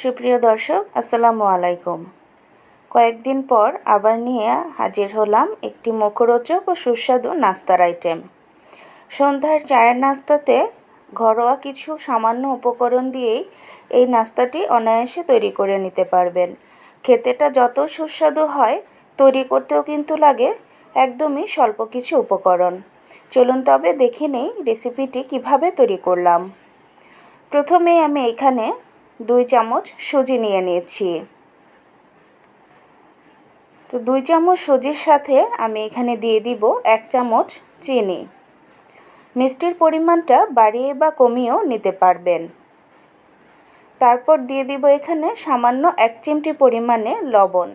সুপ্রিয় দর্শক, আসসালামু আলাইকুম। কয়েকদিন পর আবার নিয়ে হাজির হলাম একটি মুখরোচক ও সুস্বাদু নাস্তার আইটেম সন্ধ্যার চায়ের নাস্তাতে ঘরোয়া কিছু সামান্য উপকরণ দিয়েই এই নাস্তাটি অনায়াসে তৈরি করে নিতে পারবেন। খেতেটা যত সুস্বাদু হয়, তৈরি করতেও কিন্তু লাগে একদমই স্বল্প কিছু উপকরণ। চলুন তবে দেখে নেই রেসিপিটি কীভাবে তৈরি করলাম। প্রথমে আমি এখানে দুই চামচ সুজি নিয়ে নিয়েছি। তো দুই চামচ সুজির সাথে আমি এখানে দিয়ে দিব এক চামচ চিনি। মিষ্টির পরিমাণটা বাড়িয়ে বা কমিয়েও নিতে পারবেন। তারপর দিয়ে দিব এখানে সামান্য এক চিমটি পরিমাণে লবণ।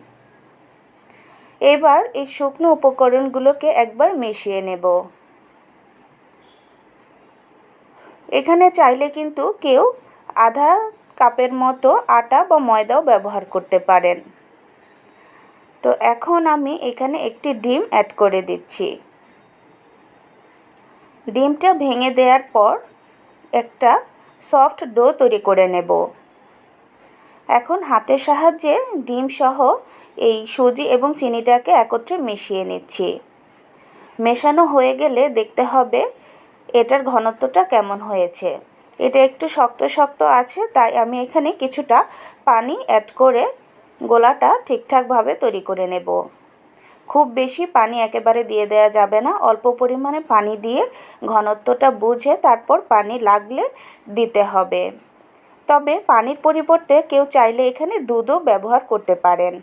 এবার এই শুকনো উপকরণগুলোকে একবার মিশিয়ে নেব। এখানে চাইলে কিন্তু কেউ আধা কাপের মতো আটা বা ময়দাও ব্যবহার করতে পারেন। তো এখন আমি এখানে একটি ডিম অ্যাড করে দিচ্ছি। ডিমটা ভেঙে দেওয়ার পর একটা সফট ডো তৈরি করে নেব। এখন হাতের সাহায্যে ডিম সহ এই সুজি এবং চিনিটাকে একত্রে মিশিয়ে নিচ্ছি। মেশানো হয়ে গেলে দেখতে হবে এটার ঘনত্বটা কেমন হয়েছে। এটা একটু শক্ত শক্ত আছে, তাই আমি এখানে কিছুটা পানি অ্যাড করে গোলাটা ঠিকঠাকভাবে তৈরি করে নেব। খুব বেশি পানি একেবারে দিয়ে দেওয়া যাবে না, অল্প পরিমাণে পানি দিয়ে ঘনত্বটা বুঝে তারপর পানি লাগলে দিতে হবে। তবে পানির পরিবর্তে কেউ চাইলে এখানে দুধও ব্যবহার করতে পারেন।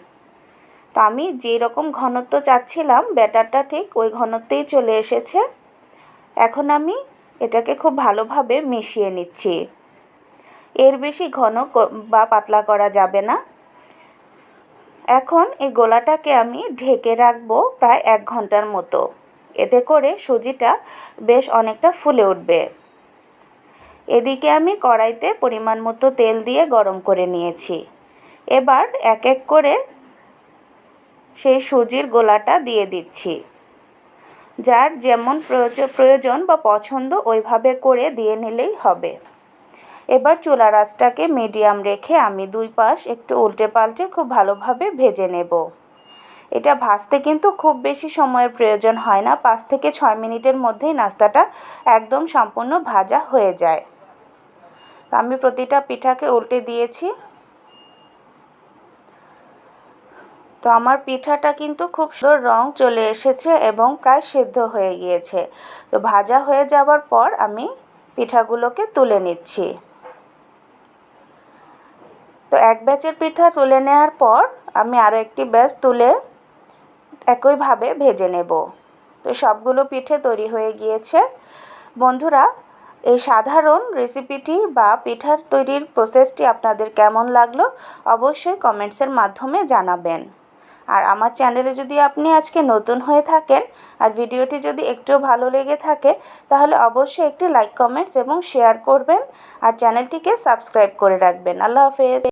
তো আমি যে রকম ঘনত্ব চাচ্ছিলাম, ব্যাটারটা ঠিক ওই ঘনত্বেই চলে এসেছে। এখন আমি এটাকে খুব ভালোভাবে মিশিয়ে নিচ্ছি। এর বেশি ঘন বা পাতলা করা যাবে না। এখন এই গোলাটাকে আমি ঢেকে রাখব প্রায় এক ঘণ্টার মতো। এতে করে সুজিটা বেশ অনেকটা ফুলে উঠবে। এদিকে আমি কড়াইতে পরিমাণ মতো তেল দিয়ে গরম করে নিয়েছি। এবার এক এক করে সেই সুজির গোলাটা দিয়ে দিচ্ছি। যার যেমন প্রয়োজন বা পছন্দ ওইভাবে করে দিয়ে নিলেই হবে। এবার চুলা রাসটাকে মিডিয়াম রেখে আমি দুই পাশ একটু উল্টে পাল্টে খুব ভালোভাবে ভেজে নেব। এটা ভাজতে কিন্তু খুব বেশি সময়ের প্রয়োজন হয় না, পাঁচ থেকে ছয় মিনিটের মধ্যেই নাস্তাটা একদম সম্পূর্ণ ভাজা হয়ে যায়। আমি প্রতিটা পিঠাকে উল্টে দিয়েছি। তো আমার পিঠাটা কিন্তু খুব সুন্দর রং চলে এসেছে এবং প্রায় সেদ্ধ হয়ে গিয়েছে। তো ভাজা হয়ে যাওয়ার পর আমি পিঠাগুলোকে তুলে নিচ্ছি। তো এক ব্যাচের পিঠা তুলে নেওয়ার পর আমি আরও একটি ব্যাচ তুলে একইভাবে ভেজে নেব। তো সবগুলো পিঠে তৈরি হয়ে গিয়েছে। বন্ধুরা, এই সাধারণ রেসিপিটি বা পিঠার তৈরির প্রসেসটি আপনাদের কেমন লাগল অবশ্যই কমেন্টসের মাধ্যমে জানাবেন। আর আমার চ্যানেলে যদি আপনি আজকে নতুন হয়ে থাকেন আর ভিডিওটি যদি একটু ভালো লেগে থাকে, তাহলে অবশ্যই একটি লাইক কমেন্টস এবং শেয়ার করবেন আর চ্যানেলটিকে সাবস্ক্রাইব করে রাখবেন। আল্লাহ হাফেজ।